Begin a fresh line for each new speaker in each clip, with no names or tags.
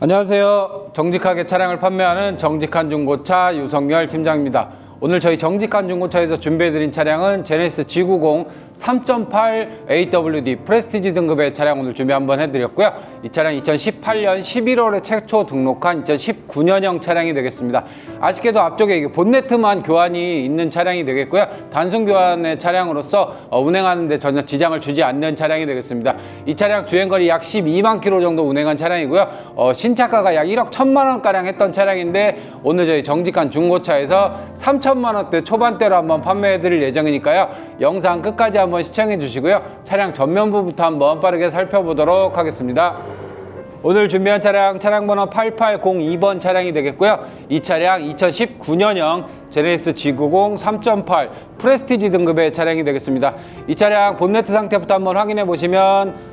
안녕하세요. 정직하게 차량을 판매하는 정직한 중고차 유성열 팀장입니다. 오늘 저희 정직한 중고차에서 준비해드린 차량은 제네시스 G90 3.8 AWD 프레스티지 등급의 차량 오늘 준비 한번 해드렸고요. 이 차량 2018년 11월에 최초 등록한 2019년형 차량이 되겠습니다. 아쉽게도 앞쪽에 본네트만 교환이 있는 차량이 되겠고요. 단순 교환의 차량으로서 어, 운행하는데 전혀 지장을 주지 않는 차량이 되겠습니다. 이 차량 주행거리 약 12만 킬로 정도 운행한 차량이고요. 어, 신차가가 약 1억 1천만 원가량 했던 차량인데 오늘 저희 정직한 중고차에서 3천 만 원대 초반대로 한번 판매해 드릴 예정이니까요. 영상 끝까지 한번 시청해 주시고요. 차량 전면부부터 한번 빠르게 살펴보도록 하겠습니다. 오늘 준비한 차량 차량 번호 8802번 차량이 되겠고요. 이 차량 2019년형 제네시스 G90 3.8 프레스티지 등급의 차량이 되겠습니다. 이 차량 본네트 상태부터 한번 확인해 보시면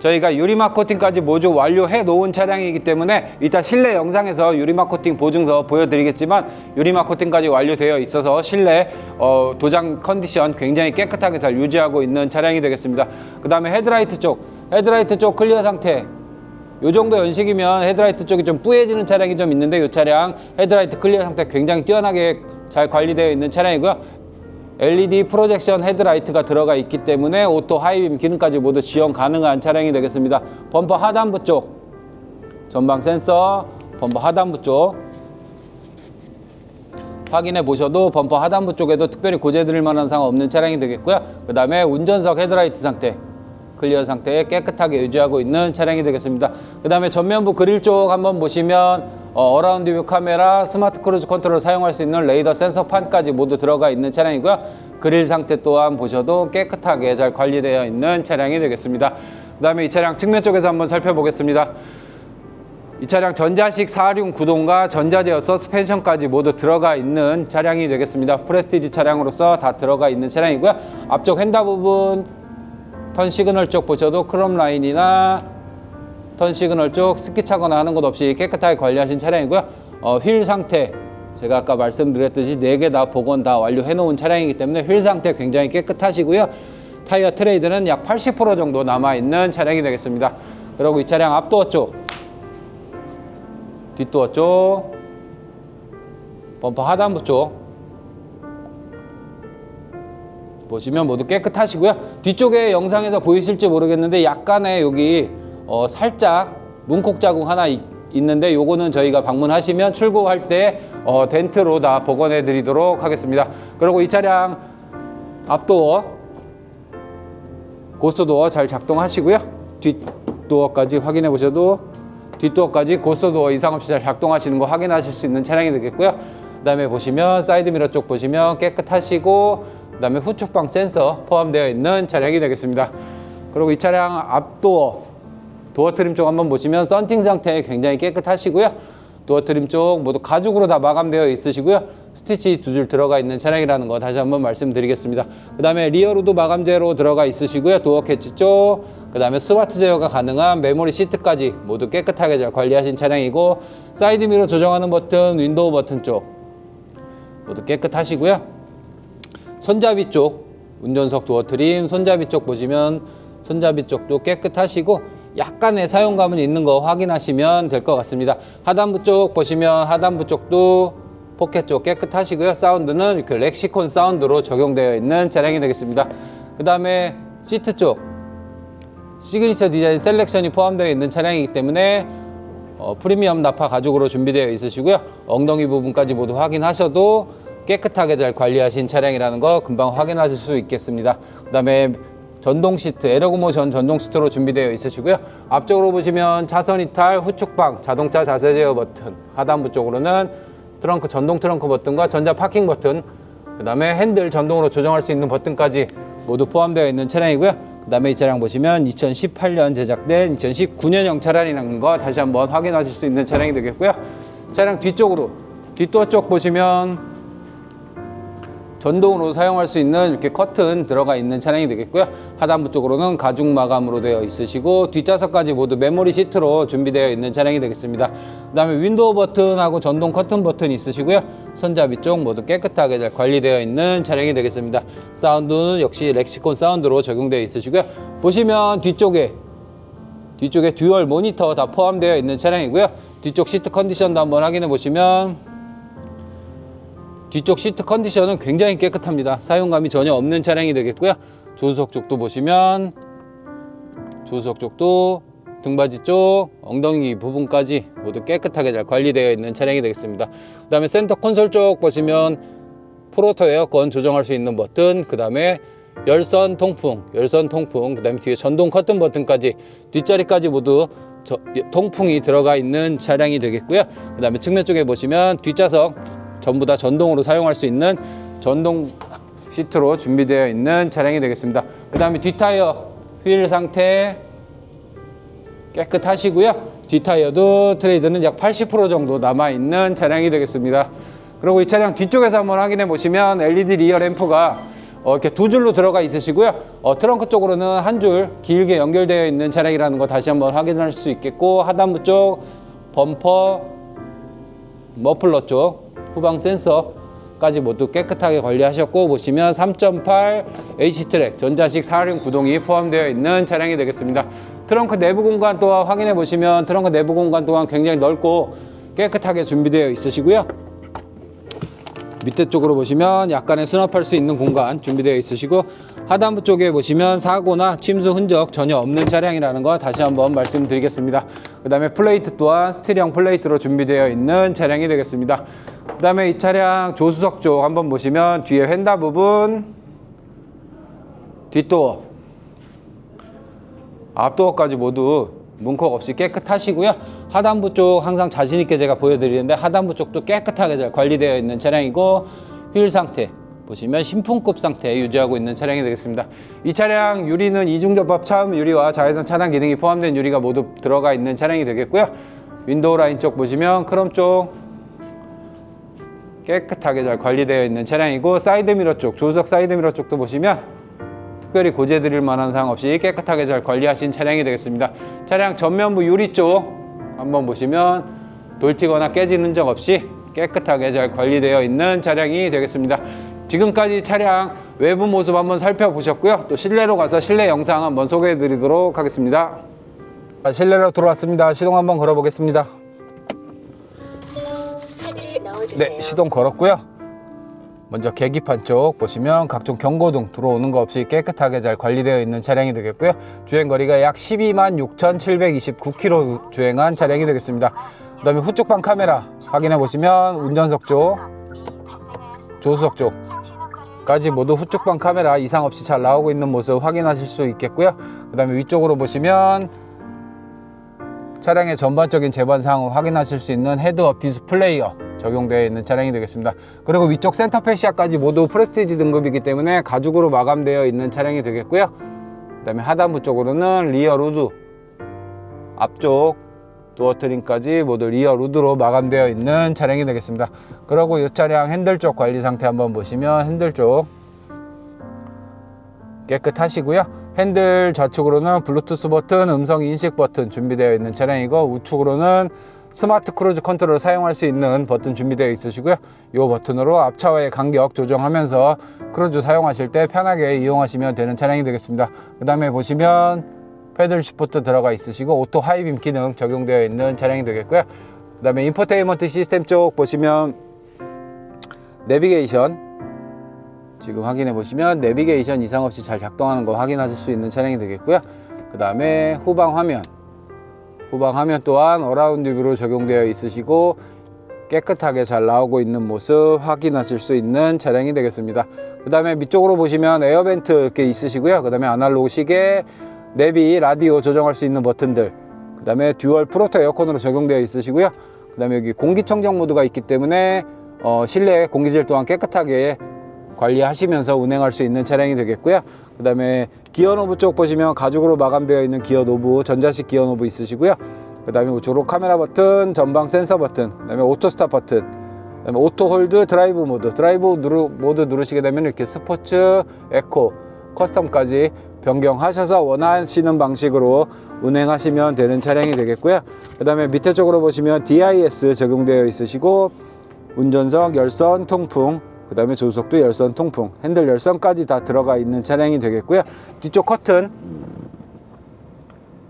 저희가 유리막 코팅까지 모두 완료해 놓은 차량이기 때문에 이따 실내 영상에서 유리막 코팅 보증서 보여드리겠지만 유리막 코팅까지 완료되어 있어서 실내 어, 도장 컨디션 굉장히 깨끗하게 잘 유지하고 있는 차량이 되겠습니다. 그 다음에 헤드라이트 쪽 헤드라이트 쪽 클리어 상태 요 정도 연식이면 헤드라이트 쪽이 좀 뿌얘지는 차량이 좀 있는데 이 차량 헤드라이트 클리어 상태 굉장히 뛰어나게 잘 관리되어 있는 차량이고요. LED 프로젝션 헤드라이트가 들어가 있기 때문에 오토 하이빔 기능까지 모두 지원 가능한 차량이 되겠습니다. 범퍼 하단부 쪽 전방 센서 범퍼 하단부 쪽 확인해 보셔도 범퍼 하단부 쪽에도 특별히 고재드릴 만한 상황 없는 차량이 되겠고요. 그 다음에 운전석 헤드라이트 상태 클리어 상태에 깨끗하게 유지하고 있는 차량이 되겠습니다. 그 다음에 전면부 그릴 쪽 한번 보시면 어, 라운드 뷰 카메라, 스마트 크루즈 컨트롤 사용할 수 있는 레이더 센서 판까지 모두 들어가 있는 차량이고요. 그릴 상태 또한 보셔도 깨끗하게 잘 관리되어 있는 차량이 되겠습니다. 그 다음에 이 차량 측면 쪽에서 한번 살펴보겠습니다. 이 차량 전자식 4륜 구동과 전자제어 서스펜션까지 모두 들어가 있는 차량이 되겠습니다. 프레스티지 차량으로서 다 들어가 있는 차량이고요. 앞쪽 핸다 부분 턴 시그널 쪽 보셔도 크롬 라인이나 턴 시그널 쪽 스키 차거나 하는 것 없이 깨끗하게 관리하신 차량이고요. 어, 휠 상태 제가 아까 말씀드렸듯이 네 개 다 복원 다 완료해 놓은 차량이기 때문에 휠 상태 굉장히 깨끗하시고요. 타이어 트레이드는 약 80% 정도 남아 있는 차량이 되겠습니다. 그리고 이 차량 앞도어 쪽 뒷도어 쪽 범퍼 하단부 쪽 보시면 모두 깨끗하시고요. 뒤쪽에 영상에서 보이실지 모르겠는데 약간의 여기 어, 살짝 문콕 자국 하나 있, 있는데 요거는 저희가 방문하시면 출고할 때 어, 덴트로 다 복원해 드리도록 하겠습니다. 그리고 이 차량 앞도어 고스도어 잘 작동하시고요. 뒷도어까지 확인해 보셔도 뒷도어까지 고스도어 이상 없이 잘 작동하시는 거 확인하실 수 있는 차량이 되겠고요. 그 다음에 보시면 사이드 미러 쪽 보시면 깨끗하시고 그 다음에 후측방 센서 포함되어 있는 차량이 되겠습니다. 그리고 이 차량 앞도어 도어 트림 쪽 한번 보시면 썬팅 상태 굉장히 깨끗하시고요. 도어 트림 쪽 모두 가죽으로 다 마감되어 있으시고요. 스티치 두 줄 들어가 있는 차량이라는 거 다시 한번 말씀드리겠습니다. 그 다음에 리어로도 마감재로 들어가 있으시고요. 도어 캐치 쪽, 그 다음에 스마트 제어가 가능한 메모리 시트까지 모두 깨끗하게 잘 관리하신 차량이고 사이드 미러 조정하는 버튼, 윈도우 버튼 쪽 모두 깨끗하시고요. 손잡이 쪽 운전석 도어 트림 손잡이 쪽 보시면 손잡이 쪽도 깨끗하시고 약간의 사용감은 있는 거 확인하시면 될 것 같습니다. 하단부 쪽 보시면 하단부 쪽도 포켓 쪽 깨끗하시고요. 사운드는 이렇게 렉시콘 사운드로 적용되어 있는 차량이 되겠습니다. 그 다음에 시트 쪽 시그니처 디자인 셀렉션이 포함되어 있는 차량이기 때문에 어, 프리미엄 나파 가죽으로 준비되어 있으시고요. 엉덩이 부분까지 모두 확인하셔도 깨끗하게 잘 관리하신 차량이라는 거 금방 확인하실 수 있겠습니다. 그 다음에 전동 시트, 에러고모션 전동 시트로 준비되어 있으시고요. 앞쪽으로 보시면 차선 이탈, 후측방, 자동차 자세 제어 버튼, 하단부 쪽으로는 트렁크 전동 트렁크 버튼과 전자 파킹 버튼, 그 다음에 핸들 전동으로 조정할 수 있는 버튼까지 모두 포함되어 있는 차량이고요. 그 다음에 이 차량 보시면 2018년 제작된 2019년형 차량이라는 거 다시 한번 확인하실 수 있는 차량이 되겠고요. 차량 뒤쪽으로 뒷도어 쪽 보시면 전동으로 사용할 수 있는 이렇게 커튼 들어가 있는 차량이 되겠고요. 하단부 쪽으로는 가죽 마감으로 되어 있으시고 뒷좌석까지 모두 메모리 시트로 준비되어 있는 차량이 되겠습니다. 그 다음에 윈도우 버튼하고 전동 커튼 버튼 있으시고요. 손잡이 쪽 모두 깨끗하게 잘 관리되어 있는 차량이 되겠습니다. 사운드는 역시 렉시콘 사운드로 적용되어 있으시고요. 보시면 뒤쪽에 뒤쪽에 듀얼 모니터 다 포함되어 있는 차량이고요. 뒤쪽 시트 컨디션도 한번 확인해 보시면 뒤쪽 시트 컨디션은 굉장히 깨끗합니다. 사용감이 전혀 없는 차량이 되겠고요. 조수석 쪽도 보시면 조수석 쪽도 등받이 쪽, 엉덩이 부분까지 모두 깨끗하게 잘 관리되어 있는 차량이 되겠습니다. 그 다음에 센터 콘솔 쪽 보시면 프로토 에어컨 조정할 수 있는 버튼, 그 다음에 열선 통풍, 열선 통풍, 그 다음에 뒤에 전동 커튼 버튼까지 뒷자리까지 모두 저- 통풍이 들어가 있는 차량이 되겠고요. 그 다음에 측면 쪽에 보시면 뒷좌석 전부 다 전동으로 사용할 수 있는 전동 시트로 준비되어 있는 차량이 되겠습니다. 그 다음에 뒷타이어 휠 상태 깨끗하시고요. 뒷타이어도 트레이드는 약 80% 정도 남아있는 차량이 되겠습니다. 그리고 이 차량 뒤쪽에서 한번 확인해 보시면 LED 리어 램프가 어, 이렇게 두 줄로 들어가 있으시고요. 어, 트렁크 쪽으로는 한 줄 길게 연결되어 있는 차량이라는 거 다시 한번 확인할 수 있겠고 하단부 쪽 범퍼 머플러 쪽 후방 센서까지 모두 깨끗하게 관리하셨고 보시면 3.8 H트랙 전자식 4륜 구동이 포함되어 있는 차량이 되겠습니다. 트렁크 내부 공간 또한 확인해 보시면 트렁크 내부 공간 또한 굉장히 넓고 깨끗하게 준비되어 있으시고요. 밑에 쪽으로 보시면 약간의 수납할 수 있는 공간 준비되어 있으시고 하단부 쪽에 보시면 사고나 침수 흔적 전혀 없는 차량이라는 거 다시 한번 말씀드리겠습니다. 그 다음에 플레이트 또한 스틸형 플레이트로 준비되어 있는 차량이 되겠습니다. 그 다음에 이 차량 조수석 쪽 한번 보시면 뒤에 휀다 부분 뒷도어 앞도어까지 모두 문콕 없이 깨끗하시고요. 하단부 쪽 항상 자신 있게 제가 보여드리는데 하단부 쪽도 깨끗하게 잘 관리되어 있는 차량이고 휠 상태 보시면 신품급 상태 유지하고 있는 차량이 되겠습니다. 이 차량 유리는 이중접합 차음 유리와 자외선 차단 기능이 포함된 유리가 모두 들어가 있는 차량이 되겠고요. 윈도우 라인 쪽 보시면 크롬 쪽 깨끗하게 잘 관리되어 있는 차량이고 사이드 미러 쪽 조수석 사이드 미러 쪽도 보시면 특별히 고재 드릴 만한 사항 없이 깨끗하게 잘 관리하신 차량이 되겠습니다. 차량 전면부 유리 쪽 한번 보시면 돌튀거나 깨진 흔적 없이 깨끗하게 잘 관리되어 있는 차량이 되겠습니다. 지금까지 차량 외부 모습 한번 살펴보셨고요. 또 실내로 가서 실내 영상 한번 소개해 드리도록 하겠습니다. 자, 실내로 들어왔습니다. 시동 한번 걸어 보겠습니다. 네, 시동 걸었고요. 먼저 계기판 쪽 보시면 각종 경고등 들어오는 거 없이 깨끗하게 잘 관리되어 있는 차량이 되겠고요. 주행 거리가 약 12만 6,729km 주행한 차량이 되겠습니다. 그 다음에 후쪽방 카메라 확인해 보시면 운전석 쪽, 조수석 쪽 까지 모두 후쪽방 카메라 이상 없이 잘 나오고 있는 모습 확인하실 수 있겠고요. 그 다음에 위쪽으로 보시면 차량의 전반적인 제반 사항을 확인하실 수 있는 헤드업 디스플레이어 적용되어 있는 차량이 되겠습니다. 그리고 위쪽 센터 페시아까지 모두 프레스티지 등급이기 때문에 가죽으로 마감되어 있는 차량이 되겠고요. 그 다음에 하단부 쪽으로는 리어 루드 앞쪽 도어 트림까지 모두 리어 루드로 마감되어 있는 차량이 되겠습니다. 그리고 이 차량 핸들 쪽 관리 상태 한번 보시면 핸들 쪽 깨끗하시고요. 핸들 좌측으로는 블루투스 버튼, 음성 인식 버튼 준비되어 있는 차량이고 우측으로는 스마트 크루즈 컨트롤 사용할 수 있는 버튼 준비되어 있으시고요. 이 버튼으로 앞차와의 간격 조정하면서 크루즈 사용하실 때 편하게 이용하시면 되는 차량이 되겠습니다. 그 다음에 보시면 패들 시프트 들어가 있으시고 오토 하이빔 기능 적용되어 있는 차량이 되겠고요. 그 다음에 인포테인먼트 시스템 쪽 보시면 내비게이션 지금 확인해 보시면 내비게이션 이상 없이 잘 작동하는 거 확인하실 수 있는 차량이 되겠고요. 그 다음에 후방 화면 후방 화면 또한 어라운드 뷰로 적용되어 있으시고 깨끗하게 잘 나오고 있는 모습 확인하실 수 있는 차량이 되겠습니다. 그 다음에 밑쪽으로 보시면 에어벤트 이렇게 있으시고요. 그 다음에 아날로그 시계, 내비, 라디오 조정할 수 있는 버튼들, 그 다음에 듀얼 프로토 에어컨으로 적용되어 있으시고요. 그 다음에 여기 공기청정 모드가 있기 때문에 어, 실내 공기질 또한 깨끗하게 관리하시면서 운행할 수 있는 차량이 되겠고요. 그 다음에 기어 노브 쪽 보시면 가죽으로 마감되어 있는 기어 노브, 전자식 기어 노브 있으시고요. 그 다음에 우측으로 카메라 버튼, 전방 센서 버튼, 그 다음에 오토 스탑 버튼, 그 다음에 오토 홀드 드라이브 모드 드라이브 누르, 모드 누르시게 되면 이렇게 스포츠 에코 커스텀까지 변경하셔서 원하시는 방식으로 운행하시면 되는 차량이 되겠고요 그 다음에 밑에 쪽으로 보시면 DIS 적용되어 있으시고 운전석 열선 통풍 그 다음에 조수석도 열선 통풍 핸들 열선까지 다 들어가 있는 차량이 되겠고요 뒤쪽 커튼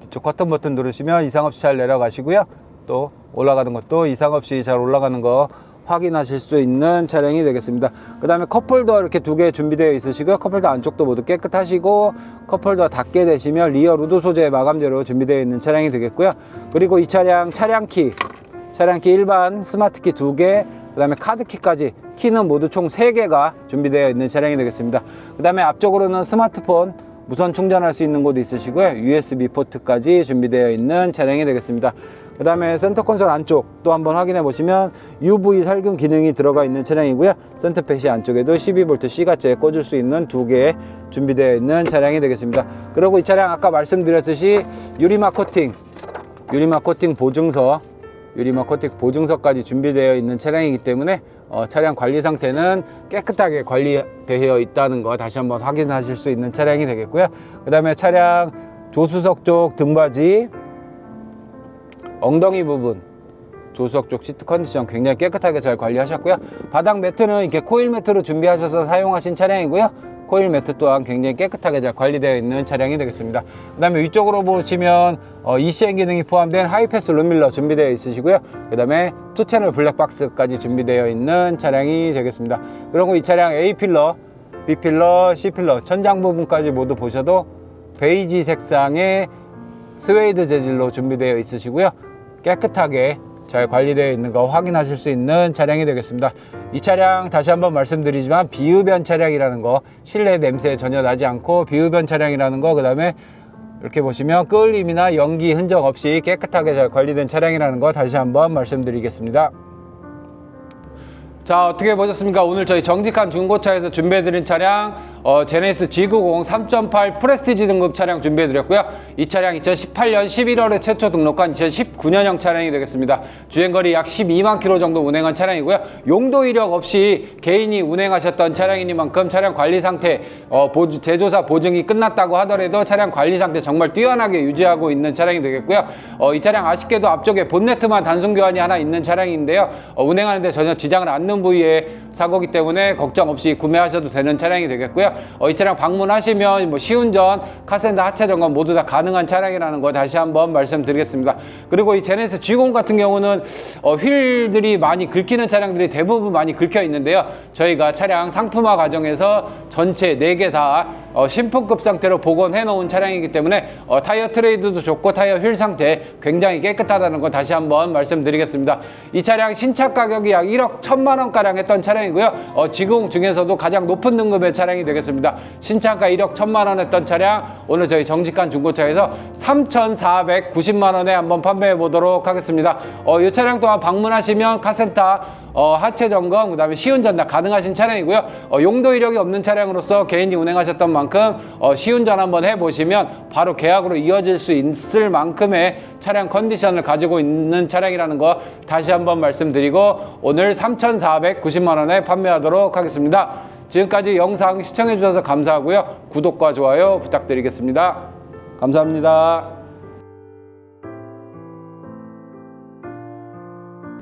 뒤쪽 커튼 버튼 누르시면 이상 없이 잘 내려가시고요. 또 올라가는 것도 이상 없이 잘 올라가는 거 확인하실 수 있는 차량이 되겠습니다. 그 다음에 컵홀더 이렇게 두 개 준비되어 있으시고요. 컵홀더 안쪽도 모두 깨끗하시고 컵홀더 닫게 되시면 리어 루드 소재 마감재로 준비되어 있는 차량이 되겠고요. 그리고 이 차량 차량키 차량키 일반 스마트키 두 개, 그 다음에 카드키까지 키는 모두 총 세개가 준비되어 있는 차량이 되겠습니다. 그 다음에 앞쪽으로는 스마트폰 무선 충전할 수 있는 곳이 있으시고요. USB 포트까지 준비되어 있는 차량이 되겠습니다. 그 다음에 센터 콘솔 안쪽 또 한번 확인해 보시면 UV 살균 기능이 들어가 있는 차량이고요. 센터패시 안쪽에도 12V C가째 꽂을 수 있는 두개 준비되어 있는 차량이 되겠습니다. 그리고 이 차량 아까 말씀드렸듯이 유리막 코팅 유리막 코팅 보증서 유리막 코팅 보증서까지 준비되어 있는 차량이기 때문에 어, 차량 관리 상태는 깨끗하게 관리되어 있다는 거 다시 한번 확인하실 수 있는 차량이 되겠고요. 그 다음에 차량 조수석 쪽 등받이 엉덩이 부분 조수석 쪽 시트 컨디션 굉장히 깨끗하게 잘 관리하셨고요. 바닥 매트는 이렇게 코일 매트로 준비하셔서 사용하신 차량이고요. 코일 매트 또한 굉장히 깨끗하게 잘 관리되어 있는 차량이 되겠습니다. 그 다음에 위쪽으로 보시면 어, ECN 기능이 포함된 하이패스 룸밀러 준비되어 있으시고요. 그 다음에 투 채널 블랙박스까지 준비되어 있는 차량이 되겠습니다. 그리고 이 차량 A 필러, B 필러, C 필러 천장 부분까지 모두 보셔도 베이지 색상의 스웨이드 재질로 준비되어 있으시고요. 깨끗하게 잘 관리되어 있는 거 확인하실 수 있는 차량이 되겠습니다. 이 차량 다시 한번 말씀드리지만 비흡연 차량이라는 거 실내 냄새 전혀 나지 않고 비흡연 차량이라는 거 그다음에 이렇게 보시면 끌림이나 연기 흔적 없이 깨끗하게 잘 관리된 차량이라는 거 다시 한번 말씀드리겠습니다. 자 어떻게 보셨습니까? 오늘 저희 정직한 중고차에서 준비해드린 차량 어, 제네시스 G90 3.8 프레스티지 등급 차량 준비해드렸고요. 이 차량 2018년 11월에 최초 등록한 2019년형 차량이 되겠습니다. 주행거리 약 12만 킬로 정도 운행한 차량이고요. 용도 이력 없이 개인이 운행하셨던 차량이니만큼 차량 관리 상태 어, 보주- 제조사 보증이 끝났다고 하더라도 차량 관리 상태 정말 뛰어나게 유지하고 있는 차량이 되겠고요. 어, 이 차량 아쉽게도 앞쪽에 본네트만 단순 교환이 하나 있는 차량인데요. 어, 운행하는데 전혀 지장을 않는 부위의 사고기 때문에 걱정 없이 구매하셔도 되는 차량이 되겠고요. 어, 이 차량 방문하시면 뭐 시운전, 카센터 하차 점검 모두 다 가능한 차량이라는 거 다시 한번 말씀드리겠습니다. 그리고 이 제네스 G0 같은 경우는 어, 휠들이 많이 긁히는 차량들이 대부분 많이 긁혀 있는데요. 저희가 차량 상품화 과정에서 전체 4개 다 어, 신품급 상태로 복원해 놓은 차량이기 때문에 어, 타이어 트레이드도 좋고 타이어 휠 상태 굉장히 깨끗하다는 거 다시 한번 말씀드리겠습니다. 이 차량 신차 가격이 약 1억 1천만 원가량 했던 차량이고요. 어, G0 중에서도 가장 높은 등급의 차량이 되겠습니다. 신차가 1억 1천만 원 했던 차량 오늘 저희 정직한 중고차에서 3,490만 원에 한번 판매해 보도록 하겠습니다. 어, 이 차량 또한 방문하시면 카센터 어, 하체 점검, 그 다음에 시운전 다 가능하신 차량이고요. 어, 용도 이력이 없는 차량으로서 개인이 운행하셨던 만큼 어, 시운전 한번 해보시면 바로 계약으로 이어질 수 있을 만큼의 차량 컨디션을 가지고 있는 차량이라는 거 다시 한번 말씀드리고 오늘 3,490만 원에 판매하도록 하겠습니다. 지금까지 영상 시청해 주셔서 감사하고요. 구독과 좋아요 부탁드리겠습니다. 감사합니다.